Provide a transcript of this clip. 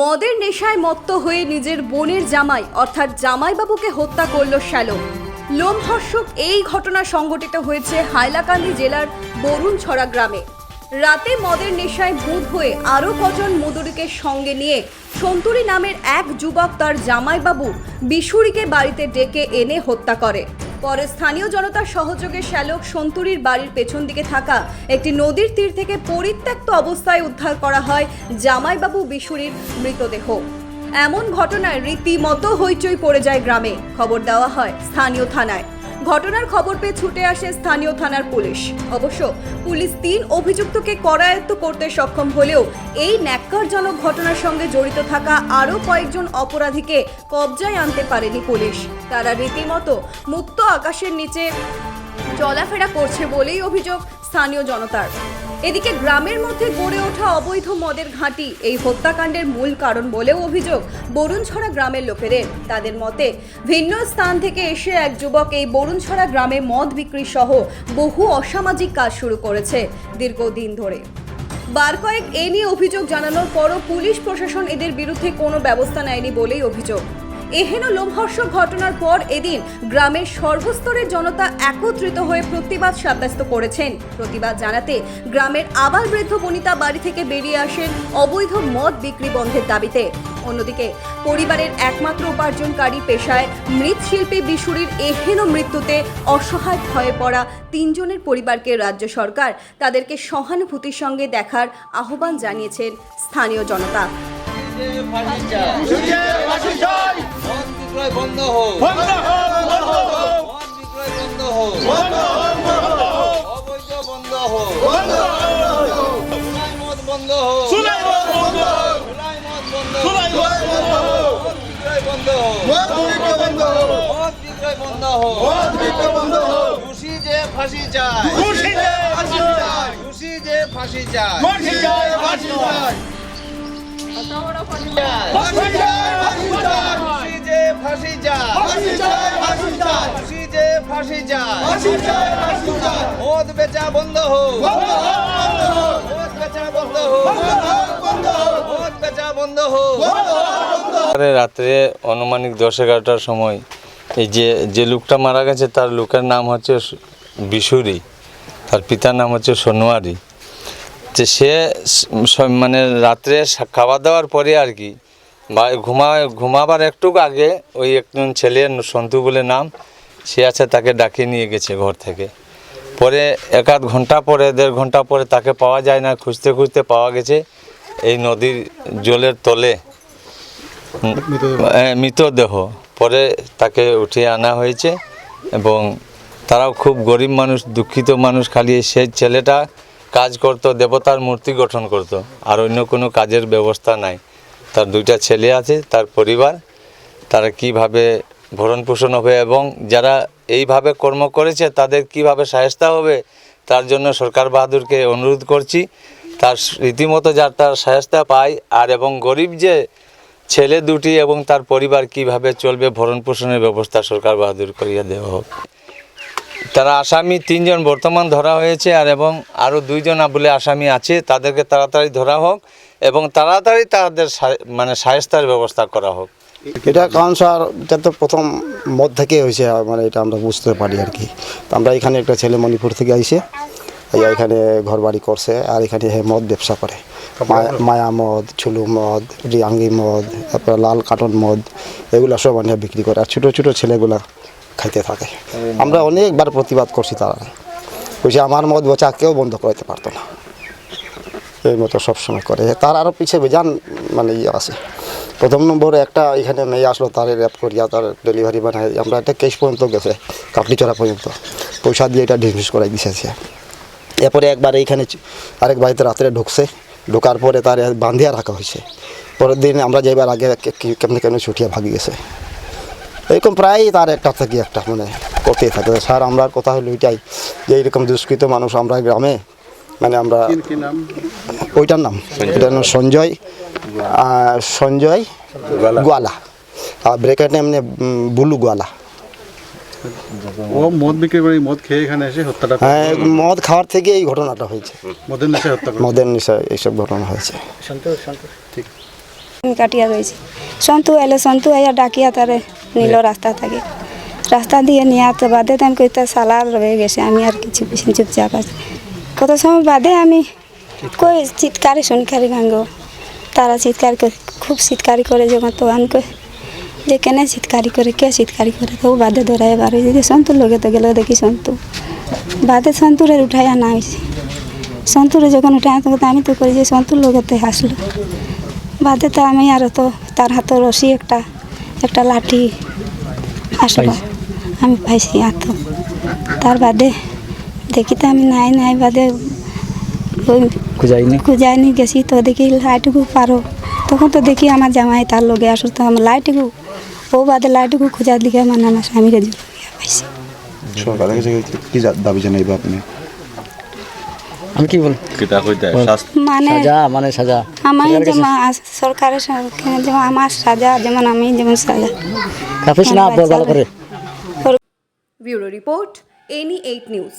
মদের নেশায় মত্ত হয়ে নিজের বোনের জামাই, অর্থাৎ জামাইবাবুকে হত্যা করল শ্যালক লোমহর্ষক এই ঘটনা সংঘটিত হয়েছে হাইলাকান্দি জেলার বরুণছড়া গ্রামে। রাতে মদের নেশায় ভূত হয়ে আরও কজন মদুরিকে সঙ্গে নিয়ে সন্তুরি নামের এক যুবক তার জামাইবাবু বিশুরিকে বাড়িতে ডেকে এনে হত্যা করে। পরে স্থানীয় জনতার সহযোগে শ্যালক সন্তুরির বাড়ির পেছন দিকে থাকা একটি নদীর তীর থেকে পরিত্যক্ত অবস্থায় উদ্ধার করা হয় জামাইবাবু বিশুরির মৃতদেহ। এমন ঘটনায় রীতিমতো হইচই পড়ে যায় গ্রামে। খবর দেওয়া হয় স্থানীয় থানায়। ঘটনার খবর পেয়ে ছুটে আসে স্থানীয় থানার পুলিশ। অবশ্য পুলিশ তিন অভিযুক্তকে করায়ত্ত করতে সক্ষম হলেও এই ন্যাক্কারজনক ঘটনার সঙ্গে জড়িত থাকা আরও কয়েকজন অপরাধীকে কবজায় আনতে পারেনি পুলিশ। তারা রীতিমতো মুক্ত আকাশের নিচে চলাফেরা করছে বলেই অভিযোগ স্থানীয় জনতার। এদিকে গ্রামের মধ্যে গড়ে ওঠা অবৈধ মদের ঘাঁটি এই হত্যাকাণ্ডের মূল কারণ বলেও অভিযোগ বরুণছড়া গ্রামের লোকেদের। তাদের মতে, ভিন্ন স্থান থেকে এসে এক যুবক এই বরুণছড়া গ্রামে মদ বিক্রি সহ বহু অসামাজিক কাজ শুরু করেছে দীর্ঘদিন ধরে। বার কয়েক এ নিয়ে অভিযোগ জানানোর পরও পুলিশ প্রশাসন এদের বিরুদ্ধে কোনো ব্যবস্থা নেয়নি বলেই অভিযোগ। এহেন লোমহর্ষক ঘটনার পর এদিন গ্রামের সর্বস্তরের জনতা একত্রিত হয়ে প্রতিবাদ সাব্যস্ত করেছেন। প্রতিবাদ জানাতে গ্রামের আবাল বৃদ্ধ বনিতা বাড়ি থেকে বেরিয়ে আসেন অবৈধ মদ বিক্রি বন্ধের দাবিতে। অন্যদিকে পরিবারের একমাত্র উপার্জনকারী পেশায় মৃৎশিল্পী বিশুরির এহেন মৃত্যুতে অসহায় হয়ে পড়া তিনজনের পরিবারকে রাজ্য সরকার তাদেরকে সহানুভূতির সঙ্গে দেখার আহ্বান জানিয়েছেন স্থানীয় জনতা। বিক্রয় বন্ধ হোক মদ বিক্রয় বন্ধ হোক অবৈধ বন্ধ হোক সুলাই মদ বন্ধ হোক সুলাই মদ বন্ধ হোক মদ বিক্রয় বন্ধ হোক মদ বিক্রয় বন্ধ হোক খুশি যে ফাঁসি চায় খুশি যে ফাঁসি চায় খুশি যে ফাঁসি চায় খুশি যে ফাঁসি চায় মদ বেচা বন্ধ হোক। মদ বেচা বন্ধ হোক। মদ বেচা বন্ধ হোক। আরে রাত্রে অনুমানিক দশ এগারোটার সময় এই যে যে লোকটা মারা গেছে তার লোকের নাম হচ্ছে বিশুরি। তার পিতার নাম হচ্ছে সোনোয়ারি। যে সে মানে রাত্রে খাওয়া দাওয়ার পরে আর কি বা ঘুমা ঘুমাবার একটু আগে ওই একজন ছেলে সন্তু বলে নাম সে আছে তাকে ডাকিয়ে নিয়ে গেছে ঘর থেকে। পরে এক আধ ঘণ্টা পরে দেড় ঘণ্টা পরে তাকে পাওয়া যায় না খুঁজতে খুঁজতে পাওয়া গেছে এই নদীর জলের তলে। মৃতদেহ। পরে তাকে উঠিয়ে আনা হয়েছে এবং তারাও খুব গরিব মানুষ দুঃখিত মানুষ খালি সেই ছেলেটা কাজ করতো দেবতার মূর্তি গঠন করত আর অন্য কোনো কাজের ব্যবস্থা নাই। তার দুইটা ছেলে আছে, তার পরিবার, তারা কীভাবে ভরণ পোষণ হবে এবং যারা এইভাবে কর্ম করেছে তাদের কীভাবে সাহেস্তা হবে, তার জন্য সরকার বাহাদুরকে অনুরোধ করছি। তার রীতিমতো যার তার সাহেস্তা পায় আর এবং গরিব যে ছেলে দুটি এবং তার পরিবার কীভাবে চলবে ভরণ পোষণের ব্যবস্থা সরকার বাহাদুর করিয়া দেওয়া হোক। তারা আসামি, তিনজন বর্তমান ধরা হয়েছে আর এবং আরও দুইজন বলে আসামি আছে। তাদেরকে তাড়াতাড়ি ধরা হোক এবং তাড়াতাড়ি তাদের মানে সাহেস্তার ব্যবস্থা করা হোক। এটা কারণ স্যার, এটা তো প্রথম মদ থেকে হয়েছে মানে এটা আমরা বুঝতে পারি আর কি। আমরা এখানে একটা ছেলে মণিপুর থেকে আইসে এখানে ঘর বাড়ি করছে আর এখানে মদ ব্যবসা করে। মায়া- মদ ছুলু মদ, রিয়াঙ্গি মদ, তারপরে লাল কাটন মদ, এগুলো সব মানে বিক্রি করে। আর ছোটো ছোটো ছেলেগুলা খাইতে থাকে। আমরা অনেকবার প্রতিবাদ করছি তারা। বলছে, আমার মদ বচা কেউ বন্ধ করতে পারতো না। এই মতো সবসময় করে। তার আরও পিছিয়ে বেজান মানে ইয়ে আছে। প্রথম নম্বরে একটা এখানে মেয়ে আসলো, তার র্যাপ করিয়া তার ডেলিভারি বানায়। আমরা একটা কেস পর্যন্ত গেছে কাপড়িচড়া পর্যন্ত। পয়সা দিয়ে এটা ডিসমিস করাই দিয়েছে এরপরে একবার এইখানে আরেক বাড়িতে রাত্রে ঢুকছে। ঢোকার পরে তার বান্ধিয়া রাখা হয়েছে। পরের দিন আমরা যাইবার আগে কেমনে কেমনে ছুটিয়া ভাগি গেছে। এরকম প্রায় তার একটা থেকে একটা মানে করতেই থাকে। স্যার আমরা কথা হলো এটাই যে এইরকম দুষ্কৃত মানুষ আমরা গ্রামে মানে আমরা ওইটার নাম এটার নাম সঞ্জয় সঞ্জয় গোয়ালা। আর ব্রেকেট এমনি বুলু গোয়ালা। ও মদ বিক্রি করে মদ খেয়ে এখানে এসে হত্যাটা হ্যাঁ মদ খাওয়ার থেকে এই ঘটনাটা হয়েছে। মদের নেশায় হত্যা মদের নিশায় এইসব ঘটনা হয়েছে। আমি কাটিয়া রয়েছি সন্তু এলো সন্তু আইয়া ডাকিয়া তারে নিল রাস্তা থেকে। রাস্তা দিয়ে নিয়ে তো বাদে তো আমি কইতে সালার রয়ে গেছে আমি আর কিছু কিছু চুপচাপ আছি। কত সময় বাদে আমি কই চিৎকারি শুনকারি ভাঙ্গ। তারা চিৎকার করে খুব চিৎকারি করে যখন তো আমি কই। যে কেনে চিৎকারি করে কে চিৎকারি করে তো বাদে ধরাই বার হয়েছে যে সন্তুর লোকে তো গেল দেখি সন্তু। বাদে সন্তুরের উঠাই আনা হয়েছে। সন্তুরে যখন উঠে আনতে আমি তো করি যে সন্তুর লোকেতে হাসলো। বাদে তো আমি আর তো তার হাতে রশি একটা একটা লাঠি আসলো। আমি পাইছি হাত তার বাদে দেখি তো আমি নাই নাই বাদে খুঁজাইনি। খুঁজাইনি গেছি তো দেখি লাইটুকু পারো। তখন তো দেখি আমার জামাই তার লগে আসলো তো আমার লাইটুকু ও বাদে লাইটুকু খোঁজার দিকে মানে আমার স্বামীকে পাইছি সরকারের কাছে কি দাবি জানাইবে আপনি? আমি কি বল। মানে সাজা মানে সাজা। আমি যেমন সরকারের যেমন আমার সাজা যেমন আমি যেমন সাজা। কাপিস না আপনার ভালো করে। Bureau report any eight news.